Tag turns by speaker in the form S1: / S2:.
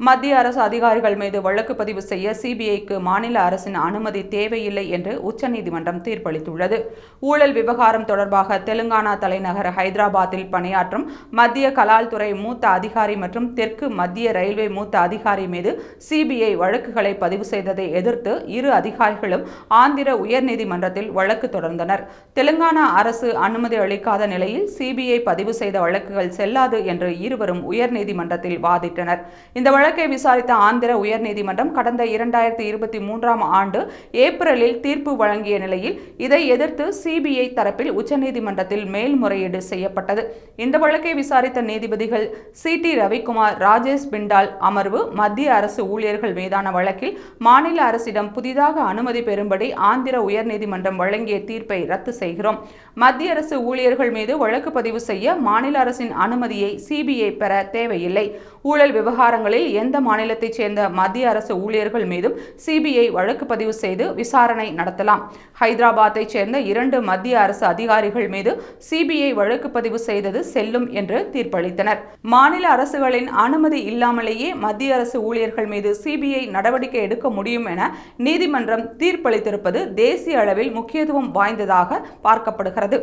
S1: மத்திய அரசு அதிகாரிகள் மீது வழக்கு பதிவு செய்ய சிபிஐக்கு மாநில அரசின் அனுமதி தேவையில்லை என்று உச்சநீதிமன்றம் தீர்ப்பளித்துள்ளது. ஊழல் விவகாரம் தொடர்பாக தெலுங்கானா தலைநகர் ஹைதராபாத்தில் பணியாற்றும் மத்திய கலால் துறை மூத்த அதிகாரி மற்றும் தெற்கு மத்திய ரயில்வே மூத்த அதிகாரி மீது சிபிஐ வழக்குகளை பதிவு செய்ததை எதிர்த்து இரு அதிகாரிகளும் ஆந்திர உயர்நீதிமன்றத்தில் வழக்கு தொடர்ந்தனர். தெலுங்கானா அரசு அனுமதி அளிக்காத நிலையில் சிபிஐ பதிவு செய்த வழக்குகள் செல்லாது என்று இருவரும் உயர்நீதிமன்றத்தில் வாதிட்டனர். இந்த வழக்கை விசாரித்த ஆந்திர உயர்நீதிமன்றம் கடந்த இரண்டாயிரத்தி இருபத்தி மூன்றாம் ஆண்டு ஏப்ரலில் தீர்ப்பு வழங்கிய நிலையில் இதை எதிர்த்து சிபிஐ தரப்பில் உச்சநீதிமன்றத்தில் மேல்முறையீடு செய்யப்பட்டது. இந்த வழக்கை விசாரித்த நீதிபதிகள் சி டி ரவிக்குமார் ராஜேஷ் பிண்டால் அமர்வு மத்திய அரசு ஊழியர்கள் மீதான வழக்கில் மாநில அரசிடம் புதிதாக அனுமதி பெறும்படி ஆந்திர உயர்நீதிமன்றம் வழங்கிய தீர்ப்பை ரத்து செய்கிறோம். மத்திய அரசு ஊழியர்கள் மீது வழக்கு பதிவு செய்ய மாநில அரசின் அனுமதியை சிபிஐ பெற தேவையில்லை. ஊழல் விவகாரங்களில் எந்த மாநிலத்தைச் சேர்ந்த மத்திய அரசு ஊழியர்கள் மீதும் சிபிஐ வழக்கு பதிவு செய்து விசாரணை நடத்தலாம். ஹைதராபாத்தைச் சேர்ந்த இரண்டு மத்திய அரசு அதிகாரிகள் மீது சிபிஐ வழக்கு பதிவு செய்தது செல்லும் என்று தீர்ப்பளித்தனர். மாநில அரசுகளின் அனுமதி இல்லாமலேயே மத்திய அரசு ஊழியர்கள் மீது சிபிஐ நடவடிக்கை எடுக்க முடியும் என நீதிமன்றம் தீர்ப்பளித்திருப்பது தேசிய அளவில் முக்கியத்துவம் வாய்ந்ததாக பார்க்கப்படுகிறது.